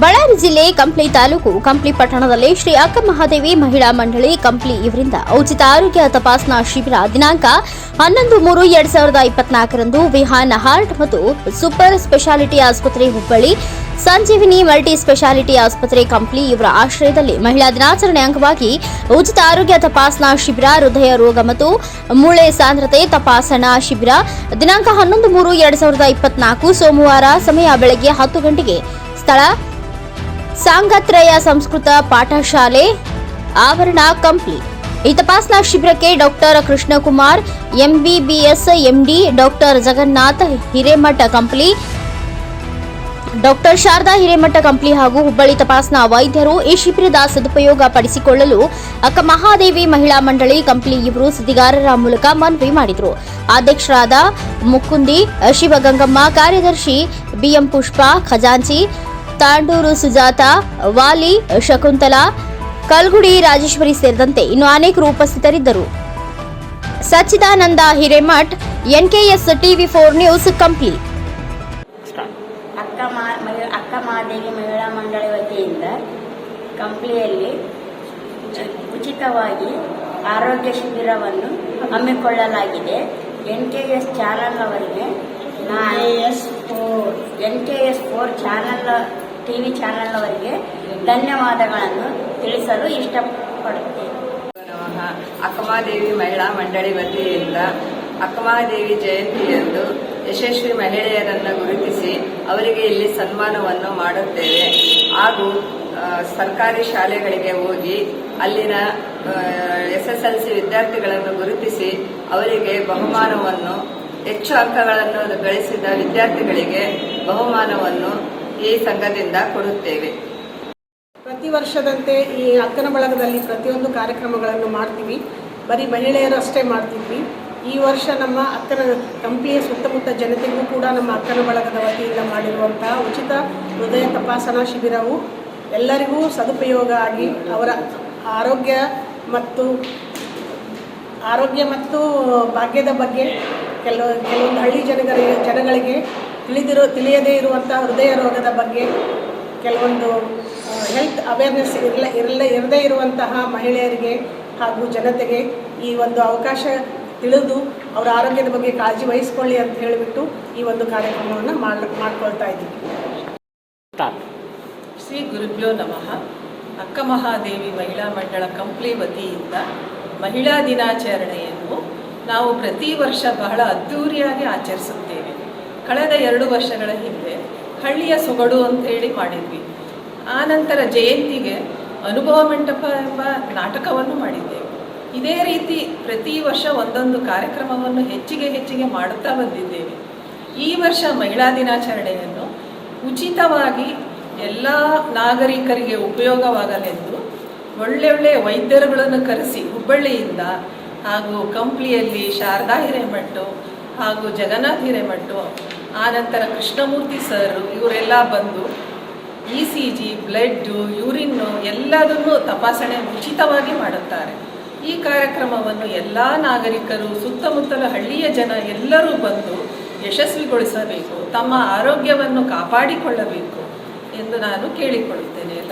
ಬಳ್ಳಾರಿ ಜಿಲ್ಲೆ ಕಂಪ್ಲಿ ತಾಲೂಕು, ಕಂಪ್ಲಿ ಪಟ್ಟಣದಲ್ಲಿ ಶ್ರೀ ಅಕ್ಕ ಮಹಾದೇವಿ ಮಹಿಳಾ ಮಂಡಳಿ ಕಂಪ್ಲಿ ಇವರಿಂದ ಉಚಿತ ಆರೋಗ್ಯ ತಪಾಸಣಾ ಶಿಬಿರ ದಿನಾಂಕ ಹನ್ನೊಂದು ಮೂರು ಎರಡ್ ಸಾವಿರದ ಇಪ್ಪತ್ನಾಲ್ಕರಂದು ವಿಹಾನ್ ಹಾರ್ಟ್ ಮತ್ತು ಸೂಪರ್ ಸ್ಪೆಷಾಲಿಟಿ ಆಸ್ಪತ್ರೆ ಹುಬ್ಬಳ್ಳಿ, ಸಂಜೀವಿನಿ ಮಲ್ಟಿ ಸ್ಪೆಷಾಲಿಟಿ ಆಸ್ಪತ್ರೆ ಕಂಪ್ಲಿ ಇವರ ಆಶ್ರಯದಲ್ಲಿ ಮಹಿಳಾ ದಿನಾಚರಣೆ ಅಂಗವಾಗಿ ಉಚಿತ ಆರೋಗ್ಯ ತಪಾಸಣಾ ಶಿಬಿರ, ಹೃದಯ ರೋಗ ಮತ್ತು ಮೂಳೆ ಸಾಂದ್ರತೆ ತಪಾಸಣಾ ಶಿಬಿರ ದಿನಾಂಕ ಹನ್ನೊಂದು ಮೂರು ಎರಡ್ ಸಾವಿರದ ಇಪ್ಪತ್ನಾಲ್ಕು ಸೋಮವಾರ ಸಮಯ ಬೆಳಗ್ಗೆ ಹತ್ತು ಗಂಟೆಗೆ ಸ್ಥಳ ಸಾಂಗತ್ರಯ ಸಂಸ್ಕೃತ ಪಾಠಶಾಲೆ, ಆವರಣ ಕಂಪ್ಲಿ ಈ ತಪಾಸಣಾ ಶಿಬಿರಕ್ಕೆ doctor Krishnakumar, MBBS MD doctor Jagannath Hiremath Kampli, doctor Sharada Hiremath Kampli ಹಾಗೂ ಹುಬ್ಬಳ್ಳಿ ತಪಾಸಣಾ ವೈದ್ಯರು ಈ ಶಿಬಿರದ ಸದುಪಯೋಗ ಪಡಿಸಿಕೊಳ್ಳಲು ಅಕ್ಕ ಮಹಾದೇವಿ ಮಹಿಳಾ ಮಂಡಳಿ ಕಂಪ್ಲಿ ಇವರು ಸುದ್ದಿಗಾರರ ಮೂಲಕ ಮನವಿ ಮಾಡಿದರು. ಅಧ್ಯಕ್ಷರಾದ ಮುಕುಂದಿ, ಶಿವಗಂಗಮ್ಮ, ಕಾರ್ಯದರ್ಶಿ ಬಿಎಂ ಪುಷ್ಪ, ಖಜಾಂಚಿ ತಾಂಡೂರು ಸುಜಾತ ವಾಲಿ ಶಕುಂತಲಾ ಕಲ್ಗುಡಿ ರಾಜೇಶ್ವರಿ ಸೇರಿದಂತೆ ಇನ್ನು ಅನೇಕರು ಉಪಸ್ಥಿತರಿದ್ದರು. Sachidananda Hiremath NKS TV four news Kampli. ಅಕ್ಕ ಮಾ ಮಹಿ- ಅಕ್ಕ ಮಹಾದೇವಿ ಮಹಿಳಾ ಮಂಡಳಿ ವತಿಯಿಂದ ಕಂಪ್ಲಿಯಲ್ಲಿ ಉಚಿ- ಉಚಿತವಾಗಿ ಆರೋಗ್ಯ ಶಿಬಿರವನ್ನು ಹಮ್ಮಿಕೊಳ್ಳಲಾಗಿದೆ. ಎನ್ ಕೆ ಎಸ್ ಚಾನಲ್ ಅವರಿಗೆ N K S four channel TV ಚಾನೆಲ್ನವರಿಗೆ ಧನ್ಯವಾದಗಳನ್ನು ತಿಳಿಸಲು ಇಷ್ಟಪಡುತ್ತೇನೆ. ಅಕ್ಕಮಾದೇವಿ ಮಹಿಳಾ ಮಂಡಳಿ ವತಿಯಿಂದ ಅಕ್ಕಮಾದೇವಿ ಜಯಂತಿಯಂದು ಯಶಸ್ವಿ ಮಹಿಳೆಯರನ್ನು ಗುರುತಿಸಿ ಅವರಿಗೆ ಇಲ್ಲಿ ಸನ್ಮಾನವನ್ನು ಮಾಡುತ್ತೇವೆ. ಹಾಗೂ ಸರ್ಕಾರಿ ಶಾಲೆಗಳಿಗೆ ಹೋಗಿ ಅಲ್ಲಿನ ಎಸ್ ಎಸ್ ಎಲ್ ಸಿ ವಿದ್ಯಾರ್ಥಿಗಳನ್ನು ಗುರುತಿಸಿ ಅವರಿಗೆ ಬಹುಮಾನವನ್ನು, ಹೆಚ್ಚು ಅಂಕಗಳನ್ನು ಗಳಿಸಿದ ವಿದ್ಯಾರ್ಥಿಗಳಿಗೆ ಬಹುಮಾನವನ್ನು ಈ ಸಂಘದಿಂದ ಕೊಡುತ್ತೇವೆ. ಪ್ರತಿ ವರ್ಷದಂತೆ ಈ ಅಕ್ಕನ ಬಳಗದಲ್ಲಿ ಪ್ರತಿಯೊಂದು ಕಾರ್ಯಕ್ರಮಗಳನ್ನು ಮಾಡ್ತೀವಿ. ಬರೀ ಮಹಿಳೆಯರು ಅಷ್ಟೇ ಮಾಡ್ತಿದ್ವಿ ಈ ವರ್ಷ ನಮ್ಮ ಅಕ್ಕನ ಕಂಪಿಯ ಸುತ್ತಮುತ್ತ ಜನತೆಗೂ ಕೂಡ ನಮ್ಮ ಅಕ್ಕನ ಬಳಗದ ವತಿಯಿಂದ ಮಾಡಿರುವಂತಹ ಉಚಿತ ಹೃದಯ ತಪಾಸಣಾ ಶಿಬಿರವು ಎಲ್ಲರಿಗೂ ಸದುಪಯೋಗ ಆಗಿ ಅವರ ಆರೋಗ್ಯ ಮತ್ತು ಆರೋಗ್ಯ ಮತ್ತು ಭಾಗ್ಯದ ಬಗ್ಗೆ ಕೆಲವು, ಕೆಲವೊಂದು ಹಳ್ಳಿ ಜನಗಳಿಗೆ ಜನಗಳಿಗೆ ತಿಳಿದಿರೋ, ತಿಳಿಯದೇ ಇರುವಂಥ ಹೃದಯ ರೋಗದ ಬಗ್ಗೆ ಕೆಲವೊಂದು ಹೆಲ್ತ್ ಅವೇರ್ನೆಸ್ ಇರಲ, ಇರಲೇ, ಇರದೇ ಇರುವಂತಹ ಮಹಿಳೆಯರಿಗೆ ಹಾಗೂ ಜನತೆಗೆ ಈ ಒಂದು ಅವಕಾಶ ತಿಳಿದು ಅವರ ಆರೋಗ್ಯದ ಬಗ್ಗೆ ಕಾಳಜಿ ವಹಿಸ್ಕೊಳ್ಳಿ ಅಂತ ಹೇಳಿಬಿಟ್ಟು ಈ ಒಂದು ಕಾರ್ಯಕ್ರಮವನ್ನು ಮಾಡ್, ಮಾಡ್ಕೊಳ್ತಾ ಇದ್ದೀವಿ. ಶ್ರೀ ಗುರುಭ್ಯೋ ನಮಃ. ಅಕ್ಕ ಮಹಾದೇವಿ ಮಹಿಳಾ ಮಂಡಳ ಕಂಪ್ಲಿ ವತಿಯಿಂದ ಮಹಿಳಾ ದಿನಾಚರಣೆಯನ್ನು ನಾವು ಪ್ರತಿ ವರ್ಷ ಬಹಳ ಅದ್ಧೂರಿಯಾಗಿ ಆಚರಿಸುತ್ತೇವೆ. ಕಳೆದ ಎರಡು ವರ್ಷಗಳ ಹಿಂದೆ ಹಳ್ಳಿಯ ಸೊಗಡು ಅಂತೇಳಿ ಮಾಡಿದ್ವಿ. ಆ ನಂತರ ಜಯಂತಿಗೆ ಅನುಭವ ಮಂಟಪ ಎಂಬ ನಾಟಕವನ್ನು ಮಾಡಿದ್ದೇವೆ. ಇದೇ ರೀತಿ ಪ್ರತಿ ವರ್ಷ ಒಂದೊಂದು ಕಾರ್ಯಕ್ರಮವನ್ನು ಹೆಚ್ಚಿಗೆ ಹೆಚ್ಚಿಗೆ ಮಾಡುತ್ತಾ ಬಂದಿದ್ದೇವೆ. ಈ ವರ್ಷ ಮಹಿಳಾ ದಿನಾಚರಣೆಯನ್ನು ಉಚಿತವಾಗಿ ಎಲ್ಲ ನಾಗರಿಕರಿಗೆ ಉಪಯೋಗವಾಗಲೆಂದು ಒಳ್ಳೆ ಒಳ್ಳೆಯ ವೈದ್ಯರುಗಳನ್ನು ಕರೆಸಿ ಹುಬ್ಬಳ್ಳಿಯಿಂದ ಹಾಗೂ ಕಂಪ್ಲಿಯಲ್ಲಿ ಶಾರದಾ ಹಿರೇಮಠು ಹಾಗೂ ಜಗನ್ನಾಥ್ ಹಿರೇಮಠು ಆನಂತರ ಕೃಷ್ಣಮೂರ್ತಿ ಸರ್, ಇವರೆಲ್ಲ ಬಂದು E C G blood urine ಎಲ್ಲದನ್ನು ತಪಾಸಣೆ ಉಚಿತವಾಗಿ ಮಾಡುತ್ತಾರೆ. ಈ ಕಾರ್ಯಕ್ರಮವನ್ನು ಎಲ್ಲ ನಾಗರಿಕರು, ಸುತ್ತಮುತ್ತಲ ಹಳ್ಳಿಯ ಜನ ಎಲ್ಲರೂ ಬಂದು ಯಶಸ್ವಿಗೊಳಿಸಬೇಕು, ತಮ್ಮ ಆರೋಗ್ಯವನ್ನು ಕಾಪಾಡಿಕೊಳ್ಳಬೇಕು ಎಂದು ನಾನು ಕೇಳಿಕೊಳ್ಳುತ್ತೇನೆ.